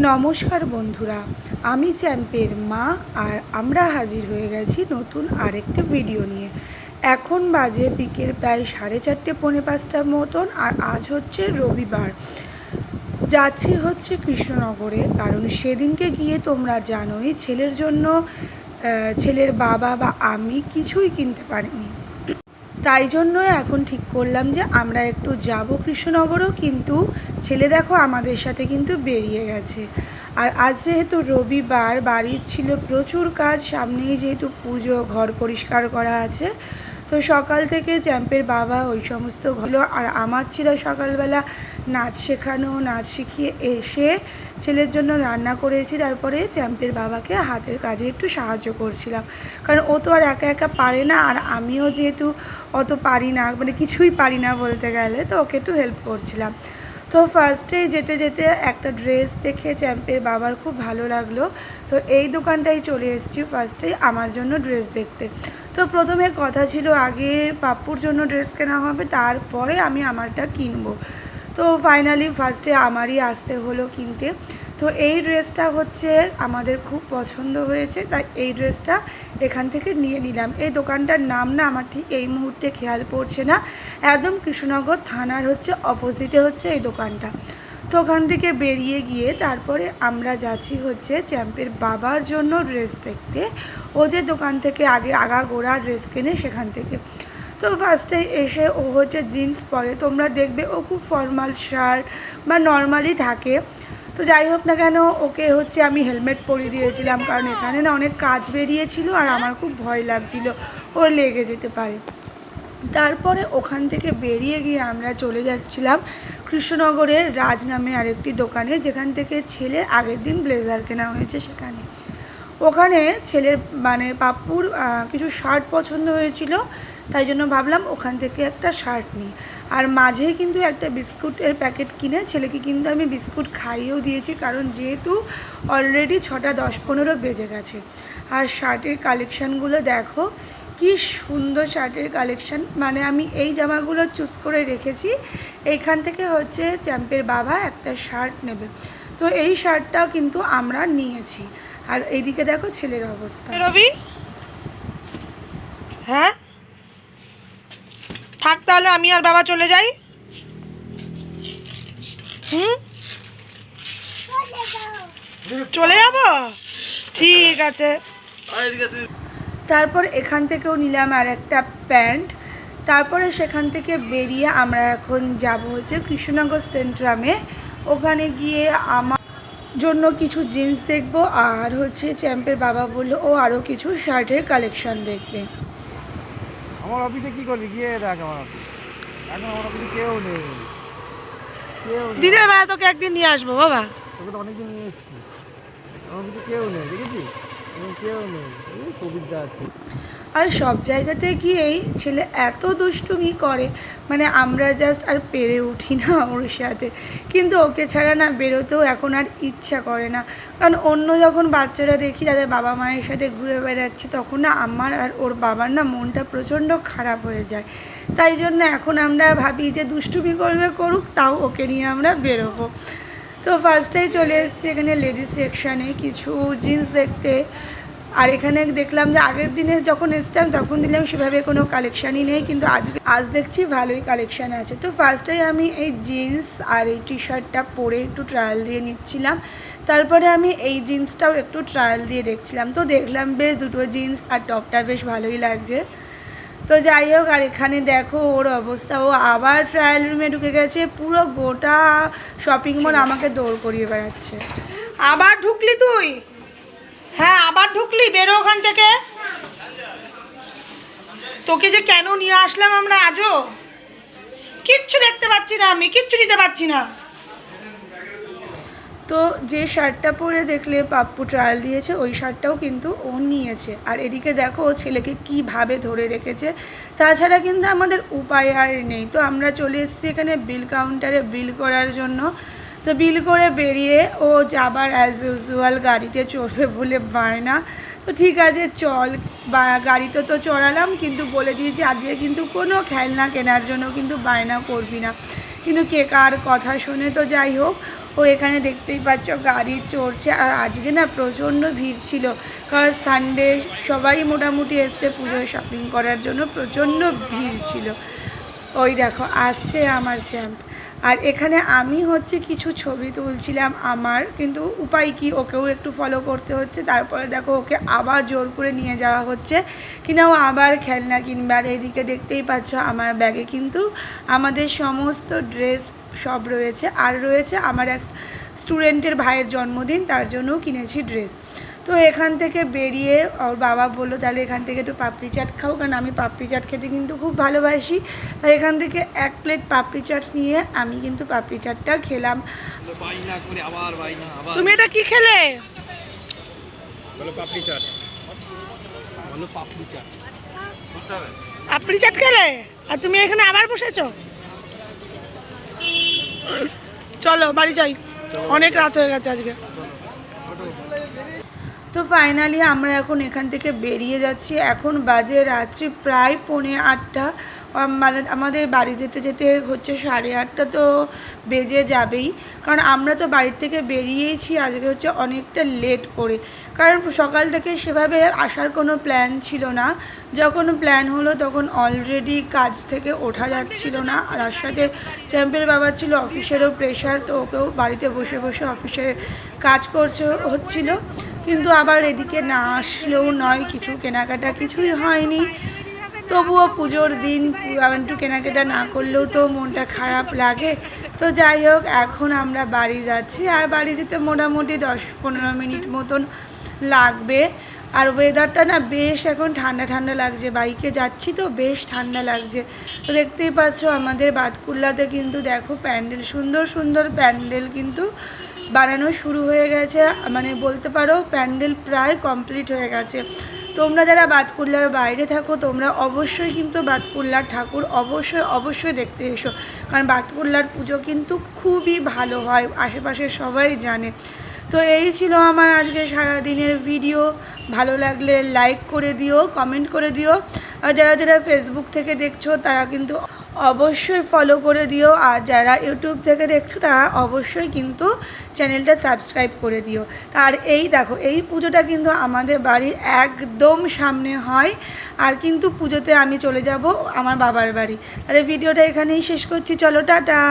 নমস্কার বন্ধুরা, আমি চ্যাম্পের মা আর আমরা হাজির হয়ে গেছি নতুন আরেকটি ভিডিও নিয়ে। এখন বাজে বিকেল প্রায় সাড়ে চারটে, পৌনে পাঁচটার মতন আর আজ হচ্ছে রবিবার। যাচ্ছি হচ্ছে কৃষ্ণনগরে, কারণ সেদিনকে গিয়ে তোমরা জানোই ছেলের জন্য ছেলের বাবা বা আমি কিছুই কিনতে পারিনি। তাই জন্য এখন ঠিক করলাম যে আমরা একটু যাব কৃষ্ণনগরও, কিন্তু ছেলে দেখো আমাদের সাথে কিন্তু বেরিয়ে গেছে। আর আজ যেহেতু রবিবার, বাড়ির ছিল প্রচুর কাজ, সামনেই যেহেতু পুজো, ঘর পরিষ্কার করা আছে তো সকাল থেকে চ্যাম্পের বাবা ওই সমস্ত হলো। আর আমার ছিল সকালবেলা নাচ শেখানো, নাচ শিখিয়ে এসে ছেলের জন্য রান্না করেছি। তারপরে চ্যাম্পের বাবাকে হাতের কাজে একটু সাহায্য করছিলাম। কারণ ও তো আর একা একা পারে না, আর আমিও যেহেতু অত পারি না মানে কিছুই পারি না বলতে গেলে, তো ওকে একটু হেল্প করছিলাম। তো ফার্স্টে যেতে যেতে একটা ড্রেস দেখে চ্যাম্পের বাবার খুব ভালো লাগল। তো এই দোকানটাই চলে এসেছি ফার্স্টেই আমার জন্য ড্রেস দেখতে। তো প্রথমে কথা ছিল আগে পাপ্পুর জন্য ড্রেস কেনা হবে, তারপরে আমি আমারটা কিনবো। তো ফাইনালি ফার্স্টে আমারই আসতে হলো কিনতে। তো এই ড্রেসটা হচ্ছে আমাদের খুব পছন্দ হয়েছে, তাই এই ড্রেসটা এখান থেকে নিয়ে নিলাম। এই দোকানটার নাম না আমার ঠিক এই মুহূর্তে খেয়াল পড়ছে না। একদম কৃষ্ণনগর থানার হচ্ছে অপোজিটে হচ্ছে এই দোকানটা। তো ওখান থেকে বেরিয়ে গিয়ে তারপরে আমরা যাচ্ছি হচ্ছে চ্যাম্পের বাবার জন্য ড্রেস দেখতে। ও যে দোকান থেকে আগে আগা গোড়া ড্রেস কেনে সেখান থেকে। তো ফার্স্টে এসে ও হচ্ছে জিন্স পরে। তোমরা দেখবে ও খুব ফর্মাল শার্ট বা নর্মালি থাকে। তো যাই হোক না কেন, ওকে হচ্ছে আমি হেলমেট পরিয়ে দিয়েছিলাম। কারণ এখানে না অনেক কাজ বেরিয়েছিল আর আমার খুব ভয় লাগছিল ওর লেগে যেতে পারে। তারপরে ওখান থেকে বেরিয়ে গিয়ে আমরা চলে যাচ্ছিলাম কৃষ্ণনগরের রাজ নামে আরেকটি দোকানে, যেখান থেকে ছেলে আগের দিন ব্লেজার কেনা হয়েছে সেখানে। ওখানে ছেলের মানে পাপ্পুর কিছু শার্ট পছন্দ হয়েছিল, তাই জন্য ভাবলাম ওখান থেকে একটা শার্ট নিই। আর মাঝে কিন্তু একটা বিস্কুটের প্যাকেট কিনে ছেলেকে কিন্তু আমি বিস্কুট খাইয়েও দিয়েছি, কারণ যেহেতু অলরেডি ছটা দশ পনেরো বেজে গেছে। আর শার্টের কালেকশানগুলো দেখো কি সুন্দর শার্টের কালেকশন মানে আমি এই জামাগুলো চুজ করে রেখেছি। এইখান থেকে হচ্ছে চ্যাম্পের বাবা একটা শার্ট নেবে। তো এই শার্টটাও কিন্তু আমরা নিয়েছি। আর এইদিকে দেখো ছেলের অবস্থা। রবি? হ্যাঁ? থাক তাহলে আমি আর বাবা চলে যাই। হুম? চলে যাব? ঠিক আছে। তারপর এখান থেকেও নিলাম আর একটা প্যান্ট। তারপরে সেখান থেকে বেরিয়ে আমরা এখন যাব হচ্ছে কৃষ্ণনগর সেন্ট্রামে। ওখানে গিয়ে আমার জন্য কিছু জিন্স দেখব আর হচ্ছে চ্যাম্পের বাবা বলল ও আরও কিছু শার্টের কালেকশন দেখবে। আমার অফিসে কি করবি? গিয়ে দেখ আমার অফিস এখন আমার অফিসে কেউ নেই। দিনের বেলা তোকে একদিন নিয়ে আসব বাবা। তোকে তো অনেকদিন নিয়ে এসেছি। আমার অফিসে কেউ নেই দেখেছিস? আর সব জায়গাতে গিয়েই ছেলে এত দুষ্টুমি করে মানে আমরা জাস্ট আর পেরে উঠি না ওর সাথে। কিন্তু ওকে ছাড়া না বেরোতেও এখন আর ইচ্ছা করে না। কারণ অন্য যখন বাচ্চারা দেখি যাদের বাবা মায়ের সাথে ঘুরে বেড়াচ্ছে, তখন না আমার আর ওর বাবার না মনটা প্রচণ্ড খারাপ হয়ে যায়। তাই জন্য এখন আমরা ভাবি যে দুষ্টুমি করবে করুক, তাও ওকে নিয়ে আমরা বেরোবো। তো ফার্স্টেই চলে এসেছি এখানে লেডিস সেকশানে কিছু জিন্স দেখতে। আর এখানে দেখলাম যে আগের দিনে যখন এসতাম তখন দিলাম সেভাবে কোনো কালেকশানই নেই, কিন্তু আজকে আজ দেখছি ভালোই কালেকশান আছে। তো ফার্স্টেই আমি এই জিন্স আর এই টি শার্টটা পরে একটু ট্রায়াল দিয়ে নিচ্ছিলাম। তারপরে আমি এই জিন্সটাও একটু ট্রায়াল দিয়ে দেখছিলাম। তো দেখলাম বেশ দুটো জিন্স আর টপটা বেশ ভালোই লাগছে। তো যাই হোক, আর এখানে দেখো ওর অবস্থা। ও আবার ট্রায়াল রুমে ঢুকে গেছে, পুরো গোটা শপিং মল আমাকে দৌড় করিয়ে বেড়াচ্ছে। আবার ঢুকলি তুই? হ্যাঁ আবার ঢুকলি? বেরো ওখান থেকে। তোকে যে কেন নিয়ে আসলাম আমরা আজও? কিচ্ছু দেখতে পাচ্ছি না আমি, কিচ্ছু নিতে পারছি না। তো যে শার্টটা পরে দেখলে পাপ্পু ট্রায়াল দিয়েছে, ওই শার্টটাও কিন্তু ও নিয়েছে। আর এদিকে দেখো, ও ছেলেকে কীভাবে ধরে রেখেছে। তাছাড়া কিন্তু আমাদের উপায় আর নেই। তো আমরা চলে এসেছি এখানে বিল কাউন্টারে বিল করার জন্য। তো বিল করে বেরিয়ে ও যাবার অ্যাজ ইউজুয়াল গাড়িতে চড়বে বলে বায়না। তো ঠিক আছে, চল। বা গাড়িতে তো চড়ালাম, কিন্তু বলে দিয়েছি, আজকে কিন্তু কোনো খেলনা কেনার জন্য কিন্তু বায়না করবি না। কিন্তু কে কার কথা শুনে তো যাই হোক, ও এখানে দেখতেই পাচ্ছ গাড়ি চড়ছে। আর আজকে না প্রচণ্ড ভিড় ছিল, কারণ সানডে সবাই মোটামুটি এসছে পুজোয় শপিং করার জন্য, প্রচণ্ড ভিড় ছিল। ওই দেখো, আসছে আমার চ্যাম্প আর এখানে আমি হচ্ছে কিছু ছবি তুলছিলাম আমার, কিন্তু উপায় কি ওকেও একটু ফলো করতে হচ্ছে। তারপরে দেখো ওকে আবার জোর করে নিয়ে যাওয়া হচ্ছে। কিনা ও আবার খেলনা কিনবে আর এদিকে দেখতেই পাচ্ছ আমার ব্যাগে কিন্তু আমাদের সমস্ত ড্রেস সব রয়েছে। আর রয়েছে আমার এক স্টুডেন্টের ভাইয়ের জন্মদিন, তার জন্যও কিনেছি ড্রেস। তো এখান থেকে বেরিয়ে ওর বাবা বলল তাহলে এখান থেকে একটু পাপড়ি চাট খাও কারণ আমি পাপড়ি চাট খেতে কিন্তু খুব ভালোবাসি। তাই এখান থেকে এক প্লেট পাপড়ি চাট নিয়ে আমি কিন্তু পাপড়ি চাটটা খেলাম। তুমি এটা কি খেলে? পাপড়ি চাট। পাপড়ি চাট। আপনি চাট খেলে? আর তুমি এখানে আবার বসেছো? চলো বাড়ি যাই। অনেক রাত হয়ে গেছে আজকে। তো ফাইনালি আমরা এখন এখান থেকে বেরিয়ে যাচ্ছি। এখন বাজে রাত্রি প্রায় পৌনে আটটা। আমাদের আমাদের বাড়ি যেতে যেতে হচ্ছে সাড়ে আটটা তো বেজে যাবেই। কারণ আমরা তো বাড়ির থেকে বেরিয়েছি, আজকে হচ্ছে অনেকটা লেট করে। কারণ সকাল থেকে সেভাবে আসার কোনো প্ল্যান ছিল না। যখন প্ল্যান হলো তখন অলরেডি কাজ থেকে ওঠা যাচ্ছিল না। আর তার সাথে চ্যাম্পের বাবা ছিল, অফিসেরও প্রেশার তো ওকেও বাড়িতে বসে বসে অফিসে কাজ করছে হচ্ছিল। কিন্তু আবার এদিকে না আসলেও নয়, কিছু কেনাকাটা কিছুই হয়নি। তবুও পুজোর দিন একটু কেনাকাটা না করলেও তো মনটা খারাপ লাগে। তো যাই হোক, এখন আমরা বাড়ি যাচ্ছি। আর বাড়ি যেতে মোটামুটি দশ পনেরো মিনিট মতন লাগবে। আর ওয়েদারটা না বেশ এখন ঠান্ডা ঠান্ডা লাগছে। বাইকে যাচ্ছি তো বেশ ঠান্ডা লাগছে। তো দেখতেই পাচ্ছ আমাদের বাতকুল্লাতে কিন্তু দেখো প্যান্ডেল, সুন্দর সুন্দর প্যান্ডেল কিন্তু বানানো শুরু হয়ে গেছে। মানে বলতে পারো প্যান্ডেল প্রায় কমপ্লিট হয়ে গেছে। তোমরা যারা বাতকুল্লার বাইরে থাকো, তোমরা অবশ্যই কিন্তু বাতকুল্লার ঠাকুর অবশ্যই অবশ্যই দেখতে এসো। কারণ বাতকুল্লার পুজো কিন্তু খুবই ভালো হয়, আশেপাশে সবাই জানে। তো এই ছিল আমার আজকে সারা দিনের ভিডিও। ভালো লাগলে লাইক করে দিও কমেন্ট করে দিও। আর যারা যারা ফেসবুক থেকে দেখছ, তারা কিন্তু অবশ্যই ফলো করে দিও। আর যারা ইউটিউব থেকে দেখছ, তারা অবশ্যই কিন্তু চ্যানেলটা সাবস্ক্রাইব করে দিও। আর এই দেখো, এই পুজোটা কিন্তু আমাদের বাড়ির একদম সামনে হয়। আর কিন্তু পুজোতে আমি চলে যাব আমার বাবার বাড়ি। তাহলে ভিডিওটা এখানেই শেষ করছি। চলো, টাটা!